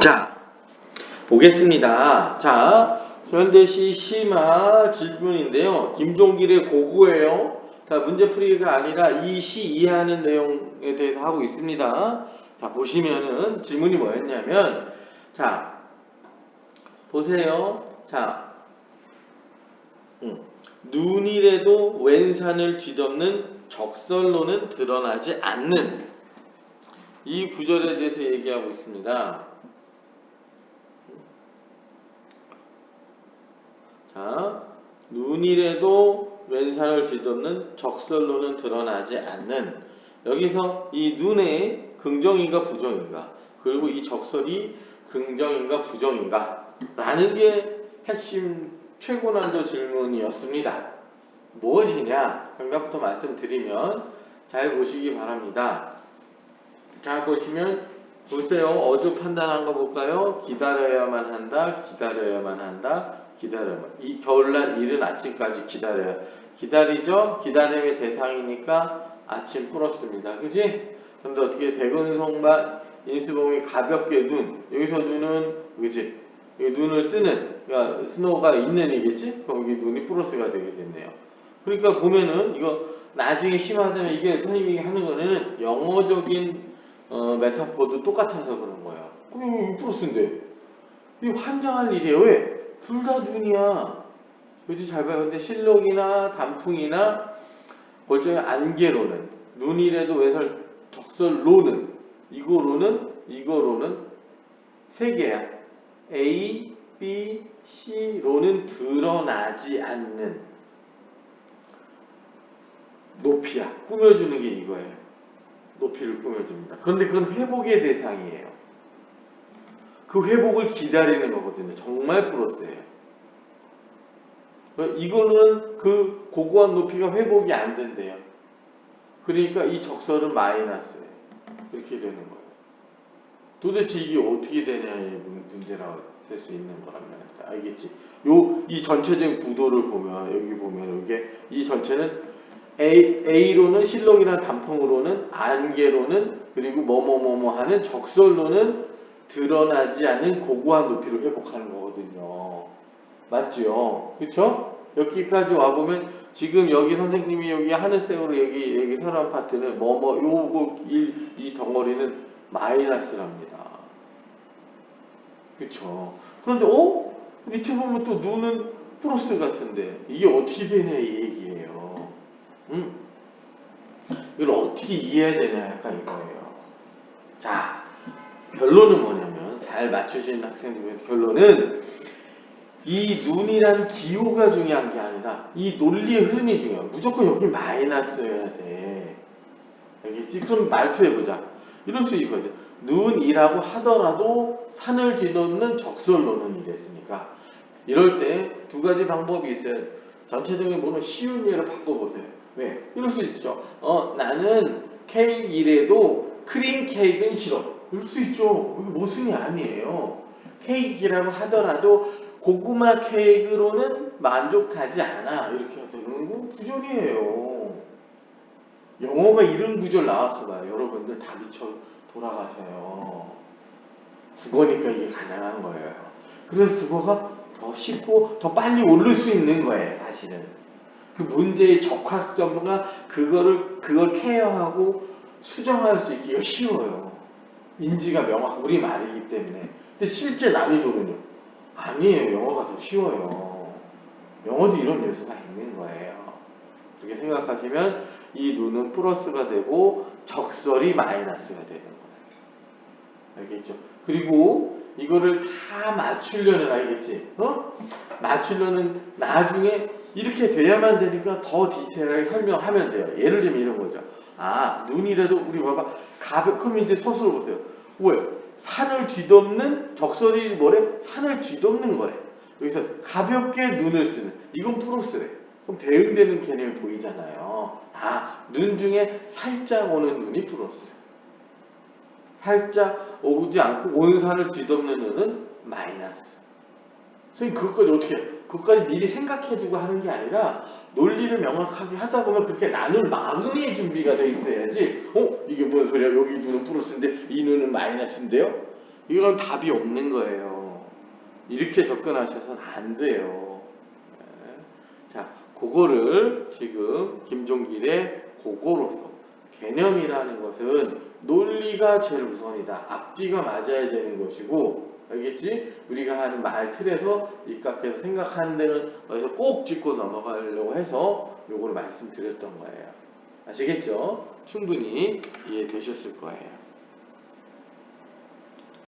자, 보겠습니다. 자, 현대시 심화 질문인데요. 김종길의 고구예요. 자, 문제풀이가 아니라 이 시 이해하는 내용에 대해서 하고 있습니다. 자, 보시면은 질문이 뭐였냐면, 자, 보세요. 자, 음, 눈이라도 왼산을 뒤덮는 적설로는 드러나지 않는 이 구절에 대해서 얘기하고 있습니다. 자, 눈이라도 왼산을 뒤덮는 적설로는 드러나지 않는 여기서 이 눈의 긍정인가 부정인가 그리고 이 적설이 긍정인가 부정인가 라는 게 핵심 최고 난도 질문이었습니다. 무엇이냐? 정답부터 말씀드리면 잘 보시기 바랍니다. 자 보시면 보세요. 어조 판단한 거 볼까요? 기다려야만 한다. 기다려야만 한다. 기다려야만. 이 겨울날 이른 아침까지 기다려야. 기다리죠? 기다림의 대상이니까 아침 풀었습니다. 그지? 근데 어떻게 대근성만 인수봉이 가볍게 눈. 여기서 눈은 그지? 눈을 쓰는 그러니까 스노우가 있는 이겠지? 여기 눈이 플러스가 되게 됐네요. 그러니까 보면은 이거 나중에 심화되면 이게 선생님이 하는 거는 영어적인 어, 메타포도 똑같아서 그런 거예요. 그럼 이거 플러스인데 이거 환장할 일이에요. 왜? 둘 다 눈이야. 그지 잘 봐요. 근데 실록이나 단풍이나 골정의 안개로는 눈이라도 외설 적설로는 이거로는 이거로는 세 개야. A, B, C로는 드러나지 않는 높이야. 꾸며주는 게 이거예요. 높이를 꾸며줍니다. 그런데 그건 회복의 대상이에요. 그 회복을 기다리는 거거든요. 정말 플러스예요. 이걸로는 그 고고한 높이가 회복이 안 된대요. 그러니까 이 적설은 마이너스예요. 이렇게 되는 거예요. 도대체 이게 어떻게 되냐의 문- 문제라고 될수 있는 거란 말이야. 알겠지? 요 이 전체적인 구도를 보면 여기 보면 이게 이 전체는 A, A로는 실록이나 단풍으로는 안개로는 그리고 뭐뭐뭐뭐 하는 적설로는 드러나지 않는 고고한 높이를 회복하는 거거든요. 맞죠? 그쵸? 여기까지 와보면 지금 여기 선생님이 여기 하늘색으로 여기 여기 서란 파트는 뭐뭐 요거 이, 이 덩어리는 마이너스랍니다. 그쵸? 그런데 어? 밑에 보면 또 눈은 플러스 같은데 이게 어떻게 되냐 이 얘기예요. 음? 이걸 어떻게 이해해야 되냐 약간 이거예요. 자, 결론은 뭐냐면 잘 맞추시는 학생들 위해서 결론은 이 눈이란 기호가 중요한 게 아니라 이 논리의 흐름이 중요해. 무조건 여기 마이너스여야 돼. 알겠지? 그럼 말투 해보자. 이럴 수 있거든. 눈이라고 하더라도 산을 뒤덮는 적설로는 이랬으니까. 이럴 때 두 가지 방법이 있어요. 전체적인 뭐는 쉬운 예로 바꿔보세요. 왜? 이럴 수 있죠. 어, 나는 케이크 이래도 크림 케이크는 싫어. 이럴 수 있죠. 이게 모순이 아니에요. 케이크라고 하더라도 고구마 케이크로는 만족하지 않아. 이렇게 되는 거 구절이에요. 영어가 이런 구절 나왔어 봐요. 여러분들 다 미쳐 돌아가세요. 국어니까 이게 가능한 거예요. 그래서 국어가 더 쉽고 더 빨리 오를 수 있는 거예요, 사실은. 그 문제의 적합점과 그거를 그걸 케어하고 수정할 수 있기가 쉬워요. 인지가 명확 우리 말이기 때문에. 근데 실제 난이도는요. 아니에요. 영어가 더 쉬워요. 영어도 이런 요소가 있는 거예요. 그렇게 생각하시면 이 눈은 플러스가 되고 적설이 마이너스가 되는 거예요. 알겠죠? 그리고 이거를 다 맞추려는 알겠지? 어? 맞추려는 나중에 이렇게 돼야만 되니까 더 디테일하게 설명하면 돼요. 예를 들면 이런 거죠. 아, 눈이라도 우리 봐봐. 가볍 그럼 이제 서술을 보세요. 왜? 산을 뒤덮는 적설이 뭐래? 산을 뒤덮는 거래. 여기서 가볍게 눈을 쓰는 이건 플러스래. 그럼 대응되는 개념이 보이잖아요. 아, 눈 중에 살짝 오는 눈이 플러스. 살짝 오지 않고 온 산을 뒤덮는 눈은 마이너스. 선생님 그것까지 어떻게 해? 그것까지 미리 생각해두고 하는 게 아니라 논리를 명확하게 하다 보면 그렇게 나눌 마음의 준비가 돼 있어야지 어? 이게 무슨 소리야 여기 눈은 플러스인데 이 눈은 마이너스인데요? 이건 답이 없는 거예요. 이렇게 접근하셔서는 안 돼요. 네. 자, 그거를 지금 김종길의 그거로서 개념이라는 것은 논리가 제일 우선이다. 앞뒤가 맞아야 되는 것이고, 알겠지? 우리가 하는 말 틀에서 입각해서 생각하는 데는 어디서 꼭 짚고 넘어가려고 해서 요거를 말씀드렸던 거예요. 아시겠죠? 충분히 이해되셨을 거예요.